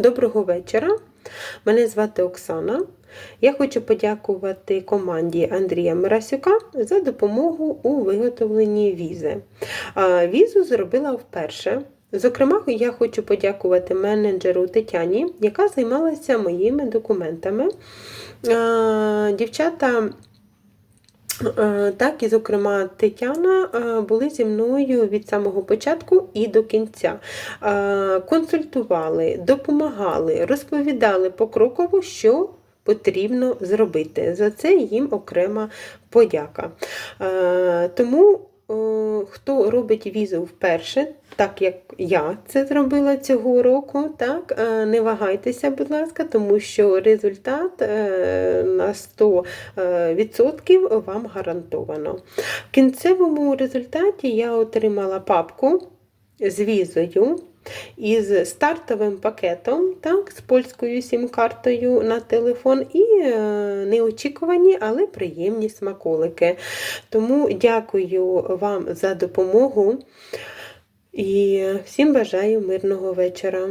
Доброго вечора. Мене звати Оксана. Я хочу подякувати команді Андрія Мирасюка за допомогу у виготовленні візи. Візу зробила вперше. Зокрема, я хочу подякувати менеджеру Тетяні, яка займалася моїми документами. Дівчата Так, і, зокрема, Тетяна е, були зі мною від самого початку і до кінця. Е, Консультували, допомагали, розповідали покроково, що потрібно зробити. За це їм окрема подяка. Е, Тому, е, хто робить візу вперше, так як я це зробила цього року, так, е, не вагайтеся, будь ласка, тому що результат е, на 100% вам гарантовано. В кінцевому результаті я отримала папку з візою. Із стартовим пакетом, так, з польською сім-картою на телефон, і е, неочікувані, але приємні смаколики. Тому дякую вам за допомогу і всім бажаю мирного вечора.